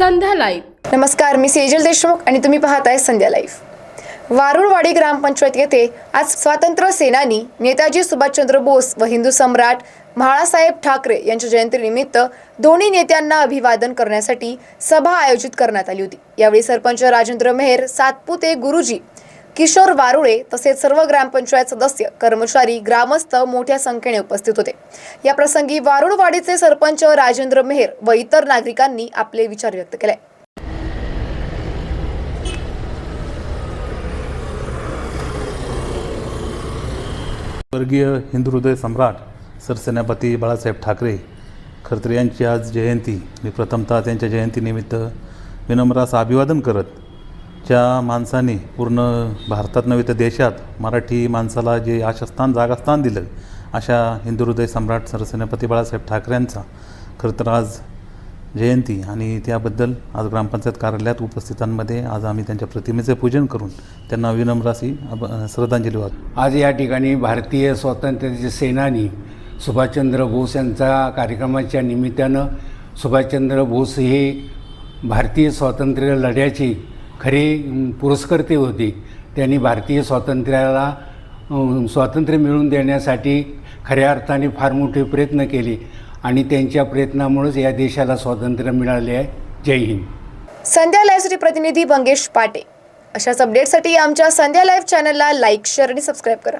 संध्या live. नमस्कार मी सेजल देशमुख आणि तुम्ही पाहताय संध्या लाईव्ह. वारुळवाडी ग्रामपंचायत येथे आज स्वातंत्र्य सेनानी नेताजी सुभाषचंद्र बोस व हिंदू सम्राट म्हाळासाहेब ठाकरे यांच्या जयंतीनिमित्त दोन्ही नेत्यांना अभिवादन करण्यासाठी सभा आयोजित करण्यात आली होती. यावेळी सरपंच राजेंद्र मेहर सातपुते गुरुजी किशोर वारुळे तसेच सर्व ग्रामपंचायत सदस्य कर्मचारी ग्रामस्थ मोठ्या संख्येने उपस्थित होते. या प्रसंगी वारुळवाडीचे सरपंच राजेंद्र मेहर व इतर नागरिकांनी आपले विचार व्यक्त केले. स्वर्गीय हिंदू हृदय सम्राट सरसेनापती बाळासाहेब ठाकरे खरतरे यांची आज जयंती. मी प्रथमतः त्यांच्या जयंतीनिमित्त विनम्रास अभिवादन करत ज्या माणसाने पूर्ण भारतात नव्हे तर देशात मराठी माणसाला जे आशास्थान जागास्थान दिलं अशा हिंदू हृदय सम्राट सरसेनापती बाळासाहेब ठाकरेंचा खरं तर आज जयंती आणि त्याबद्दल आज ग्रामपंचायत कार्यालयात उपस्थितांमध्ये आज आम्ही त्यांच्या प्रतिमेचे पूजन करून त्यांना विनम्र अशी अब- श्रद्धांजली वाहतो. आज या ठिकाणी भारतीय स्वातंत्र्याचे सेनानी सुभाषचंद्र बोस यांचा कार्यक्रमाच्या निमित्तानं सुभाषचंद्र बोस हे भारतीय स्वातंत्र्य लढ्याचे खरे पुरस्कर्ते होते. त्यांनी भारतीय स्वातंत्र्याला स्वातंत्र्य मिळवून देण्यासाठी खऱ्या अर्थाने फार मोठे प्रयत्न केले आणि त्यांच्या प्रयत्नामुळेच या देशाला स्वातंत्र्य मिळाले आहे. जय हिंद. संध्या लाईव्हसाठी प्रतिनिधी मंगेश पाटे. अशाच अपडेटसाठी आमच्या संध्या लाईव्ह चॅनलला लाईक शेअर आणि सबस्क्राईब करा.